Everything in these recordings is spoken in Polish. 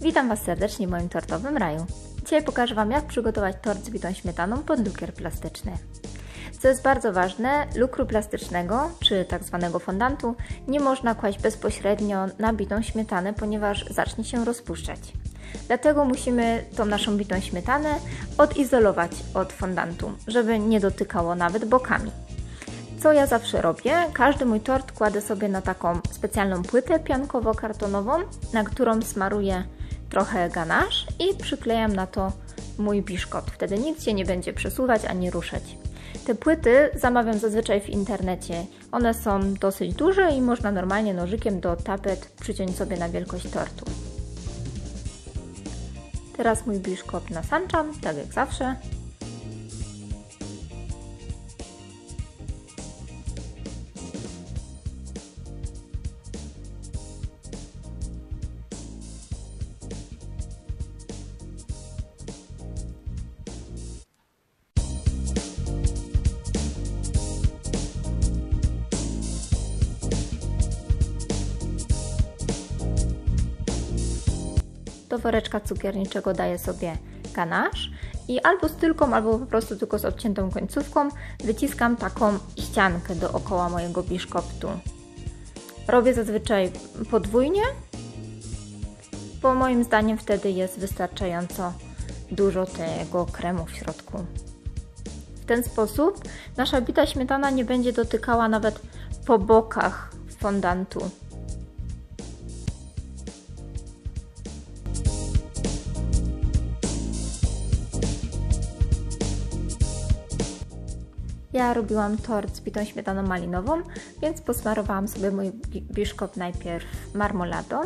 Witam Was serdecznie w moim tortowym raju. Dzisiaj pokażę Wam, jak przygotować tort z bitą śmietaną pod lukier plastyczny. Co jest bardzo ważne, lukru plastycznego, czy tak zwanego fondantu, nie można kłaść bezpośrednio na bitą śmietanę, ponieważ zacznie się rozpuszczać. Dlatego musimy tą naszą bitą śmietanę odizolować od fondantu, żeby nie dotykało nawet bokami. Co ja zawsze robię? Każdy mój tort kładę sobie na taką specjalną płytę piankowo-kartonową, na którą smaruję trochę ganasz i przyklejam na to mój biszkot. Wtedy nic się nie będzie przesuwać ani ruszać. Te płyty zamawiam zazwyczaj w internecie. One są dosyć duże i można normalnie nożykiem do tapet przyciąć sobie na wielkość tortu. Teraz mój biszkop nasanczam, tak jak zawsze. Do woreczka cukierniczego daję sobie ganasz i albo z tylką, albo po prostu tylko z odciętą końcówką wyciskam taką ściankę dookoła mojego biszkoptu. Robię zazwyczaj podwójnie, bo moim zdaniem wtedy jest wystarczająco dużo tego kremu w środku. W ten sposób nasza bita śmietana nie będzie dotykała nawet po bokach fondantu. Ja robiłam tort z bitą śmietaną malinową, więc posmarowałam sobie mój biszkop najpierw marmoladą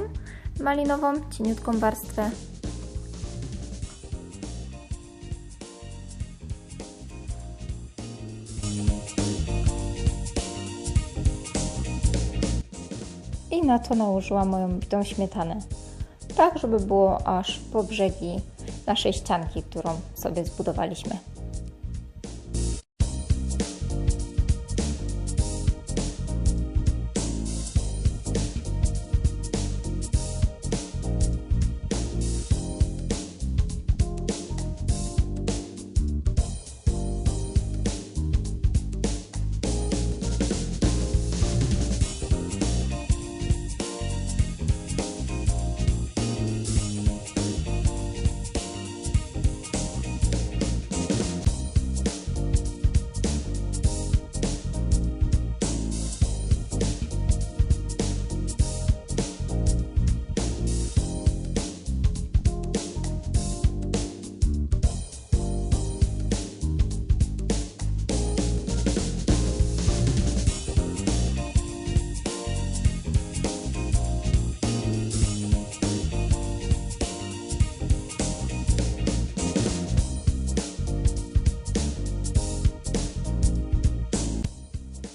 malinową, cieniutką warstwę. I na to nałożyłam moją bitą śmietanę, tak żeby było aż po brzegi naszej ścianki, którą sobie zbudowaliśmy.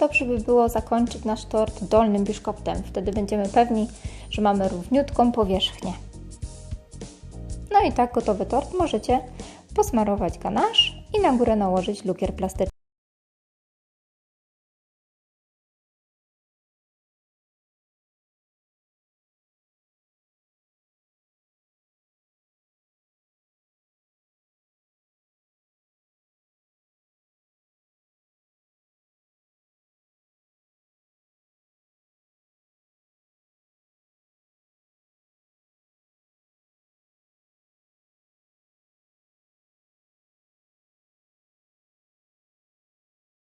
Dobrze by było zakończyć nasz tort dolnym biszkoptem. Wtedy będziemy pewni, że mamy równiutką powierzchnię. No i tak gotowy tort możecie posmarować ganasz i na górę nałożyć lukier plastyczny.